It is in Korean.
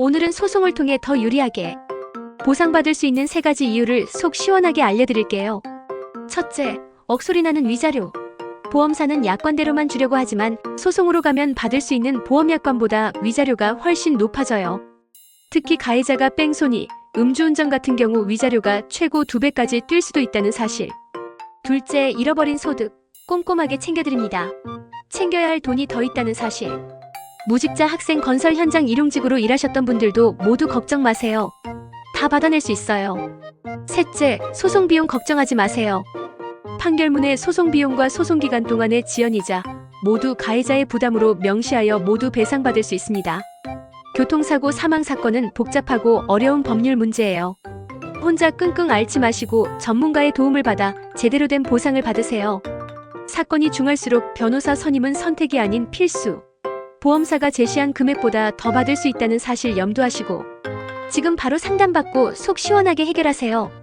오늘은 소송을 통해 더 유리하게 보상받을 수 있는 세 가지 이유를 속 시원하게 알려드릴게요. 첫째, 억소리 나는 위자료. 보험사는 약관대로만 주려고 하지만 소송으로 가면 받을 수 있는 보험약관보다 위자료가 훨씬 높아져요. 특히 가해자가 뺑소니, 음주운전 같은 경우 위자료가 최고 두 배까지 뛸 수도 있다는 사실. 둘째, 잃어버린 소득. 꼼꼼하게 챙겨드립니다. 챙겨야 할 돈이 더 있다는 사실. 무직자 학생 건설 현장 일용직으로 일하셨던 분들도 모두 걱정 마세요. 다 받아낼 수 있어요. 셋째, 소송 비용 걱정하지 마세요. 판결문의 소송 비용과 소송 기간 동안의 지연이자 모두 가해자의 부담으로 명시하여 모두 배상받을 수 있습니다. 교통사고 사망 사건은 복잡하고 어려운 법률 문제예요. 혼자 끙끙 앓지 마시고 전문가의 도움을 받아 제대로 된 보상을 받으세요. 사건이 중할수록 변호사 선임은 선택이 아닌 필수. 보험사가 제시한 금액보다 더 받을 수 있다는 사실 염두하시고 지금 바로 상담받고 속 시원하게 해결하세요.